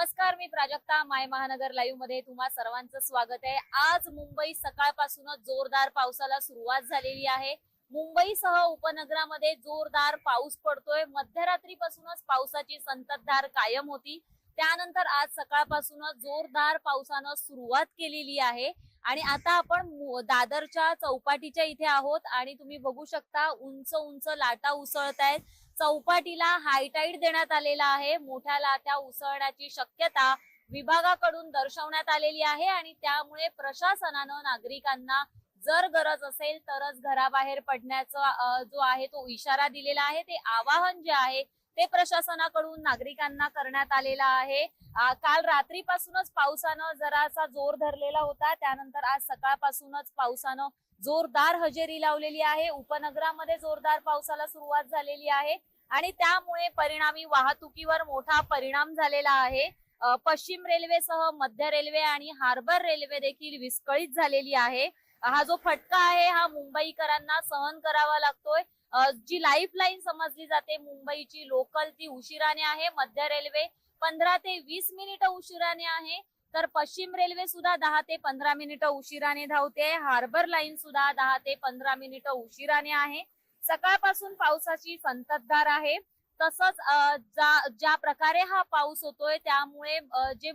नमस्कार मी प्राजक्ता माय महानगर लाईव्हमध्ये तुम्हा सर्वांचं स्वागत आहे. आज मुंबई सकाळपासूनच जोरदार पावसाला सुरुवात झालेली आहे. मुंबईसह उपनगरामध्ये जोरदार पाऊस पडतोय. मध्यरात्रीपासूनच पावसाची संततधार कायम होती. त्यानंतर आज सकाळपासूनच जोरदार पावसानं सुरुवात केलेली आहे. आणि आता आपण दादरच्या चौपाटीच्या इथे आहोत आणि तुम्ही बघू शकता उंच उंच लाटा उसळत आहेत चौपाटीला हायटाईट देण्यात आलेला आहे. मोठ्या त्या उसळण्याची शक्यता विभागाकडून दर्शवण्यात आलेली आहे आणि त्यामुळे प्रशासनानं नागरिकांना जर गरज असेल तरच घराबाहेर पडण्याचा जो आहे तो इशारा दिलेला आहे. ते आवाहन जे आहे ते प्रशासनाकडून नागरिकांना करण्यात आलेला आहे. काल रात्रीपासूनच पावसानं जरासा जोर धरलेला होता. त्यानंतर आज सकाळपासूनच पावसानं जोरदार हजेरी लावलेली आहे. उपनगरामध्ये जोरदार पावसाला सुरुवात झालेली आहे आणि त्यामुळे परिणामी वाहतुकीवर मोठा परिणाम झालेला आहे. पश्चिम रेल्वेसह मध्य रेल्वे आणि हार्बर रेल्वे देखील विस्कळीत झालेली आहे. हा जो फटका आहे हा मुंबईकरांना सहन करावा लागतोय. जी लाईफ लाईन समजली जाते मुंबईची लोकल ती उशिराने आहे मध्य रेल्वे पंधरा ते वीस मिनिट उशिराने आहे. तर पश्चिम रेल्वे सुद्धा दहा ते पंधरा मिनिट उशिराने धावते. हार्बर लाईन सुद्धा दहा ते पंधरा मिनिट उशिराने आहे. सकाळपासून पावसाची संततधार आहे. तसंच ज्या प्रकारे हा पाऊस होतोय त्यामुळे जे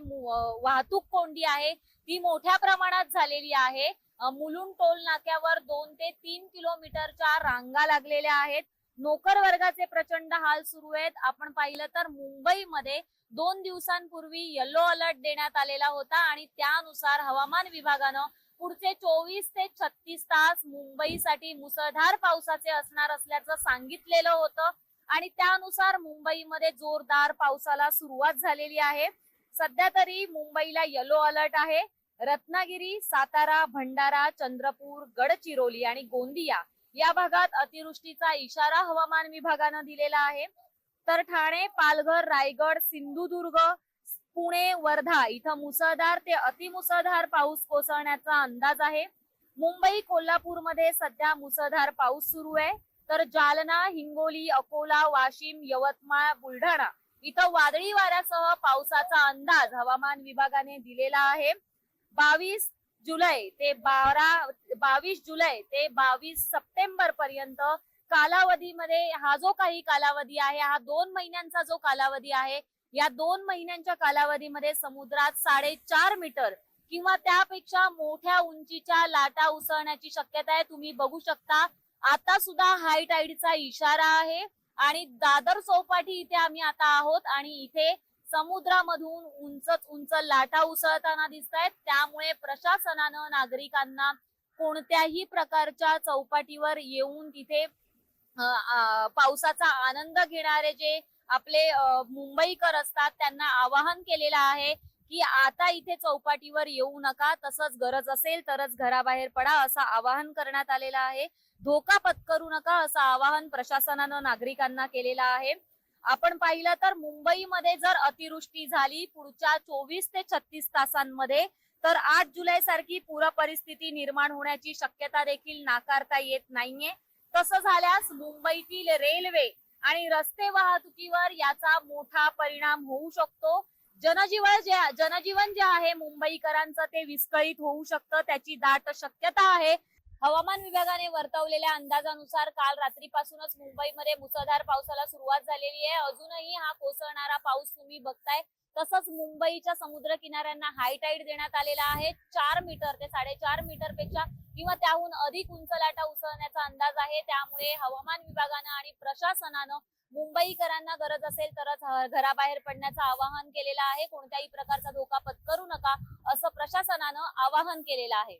वाहतूक कोंडी आहे ती मोठ्या प्रमाणात झालेली आहे. मुलुंड टोल नाक्यावर दोन ते तीन किलोमीटरच्या रांगा लागलेल्या आहेत. नोकर वर्गाचे प्रचंड हाल सुरू आहेत. आपण पाहिलं तर मुंबईमध्ये दोन दिवसांपूर्वी येलो अलर्ट देण्यात आलेला होता आणि त्यानुसार हवामान विभागानं पुढचे चोवीस ते छत्तीस तास मुंबईसाठी मुसळधार पावसाचे असणार असल्याचं सांगितलेलं होतं आणि त्यानुसार मुंबईमध्ये जोरदार पावसाला सुरुवात झालेली आहे. सध्या तरी मुंबईला येलो अलर्ट आहे. रत्नागिरी सातारा भंडारा चंद्रपूर गडचिरोली आणि गोंदिया या भागात अतिवृष्टीचा इशारा हवामान विभागानं दिलेला आहे. तर ठाणे पालघर रायगड सिंधुदुर्ग पुणे वर्धा इथं मुसळधार ते अतिमुसळधार पाऊस कोसळण्याचा अंदाज आहे. मुंबई कोल्हापूरमध्ये सध्या मुसळधार पाऊस सुरू आहे. तर जालना हिंगोली अकोला वाशिम यवतमाळ बुलढाणा इथं वादळी वाऱ्यासह पावसाचा अंदाज हवामान विभागाने दिलेला आहे. बावीस जुलै ते बारा बावीस जुलै ते बावीस सप्टेंबर पर्यंत कालावधीमध्ये हा जो काही कालावधी आहे हा दोन महिन्यांचा जो कालावधी आहे या दोन महिन्यांच्या कालावधीमध्ये समुद्रात साडेचार मीटर किंवा त्यापेक्षा मोठ्या उंचीच्या लाटा उसळण्याची शक्यता आहे. तुम्ही बघू शकता आता सुद्धा हाय टाईडचा इशारा आहे आणि दादर चौपाटी इथे आम्ही आता आहोत आणि इथे समुद्रामधून उंचच उंच लाटा उसळताना दिसत आहेत त्यामुळे प्रशासनानं नागरिकांना कोणत्याही प्रकारच्या चौपाटीवर येऊन तिथे पावसाचा आनंद घेणारे जे आपले मुंबईकर असतात त्यांना आवाहन केलेलं आहे की आता इथे चौपाटीवर येऊ नका तसंच गरज असेल तरच घराबाहेर पडा असं आवाहन करण्यात आलेलं आहे. धोका पत्करू नका असं आवाहन प्रशासनानं नागरिकांना केलेलं आहे. आपण पाहिलं तर मुंबईमध्ये जर अतिवृष्टी झाली पुढच्या चोवीस ते छत्तीस तासांमध्ये तर आठ जुलै सारखी पूर परिस्थिती निर्माण होण्याची शक्यता देखील नाकारता येत नाहीये. तसं झाल्यास मुंबईतील रेल्वे आणि रस्ते वाहतुकीवर याचा मोठा परिणाम होऊ शकतो. जनजीवन जे जनजीवन जे आहे मुंबईकरांचं ते विस्कळीत होऊ शकतं त्याची दाट शक्यता आहे. हवामान विभागाने वर्तवलेल्या अंदाजानुसार काल रात्रीपासूनच मुंबईमध्ये मुसळधार पावसाला सुरुवात झालेली आहे. अजूनही हा कोसळणारा पाऊस तुम्ही बघताय. तसंच मुंबईच्या समुद्र किनाऱ्यांना हायटाईड देण्यात आलेला आहे. चार मीटर ते साडेचार मीटरपेक्षा किंवा त्याहून अधिक उंच लाटा उसळण्याचा अंदाज आहे. त्यामुळे हवामान विभागानं आणि प्रशासनानं मुंबईकरांना गरज असेल तरच घराबाहेर पडण्याचं आवाहन केलेलं आहे. कोणत्याही प्रकारचा धोका पत्करू नका असं प्रशासनानं आवाहन केलेलं आहे.